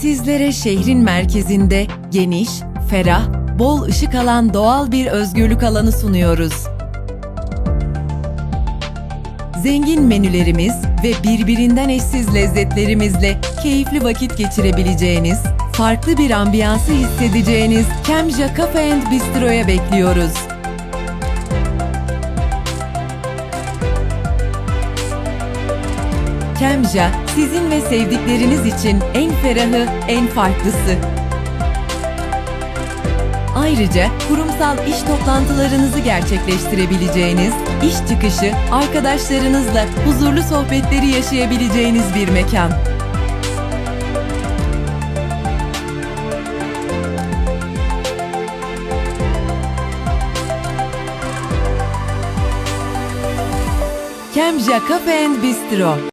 Sizlere şehrin merkezinde geniş, ferah, bol ışık alan doğal bir özgürlük alanı sunuyoruz. Zengin menülerimiz ve birbirinden eşsiz lezzetlerimizle keyifli vakit geçirebileceğiniz, farklı bir ambiyansı hissedeceğiniz Kemja Cafe Bistro'ya bekliyoruz. Kemja, sizin ve sevdikleriniz için en ferahı, en farklısı. Ayrıca kurumsal iş toplantılarınızı gerçekleştirebileceğiniz, iş çıkışı arkadaşlarınızla huzurlu sohbetleri yaşayabileceğiniz bir mekan. Kemja Cafe and Bistro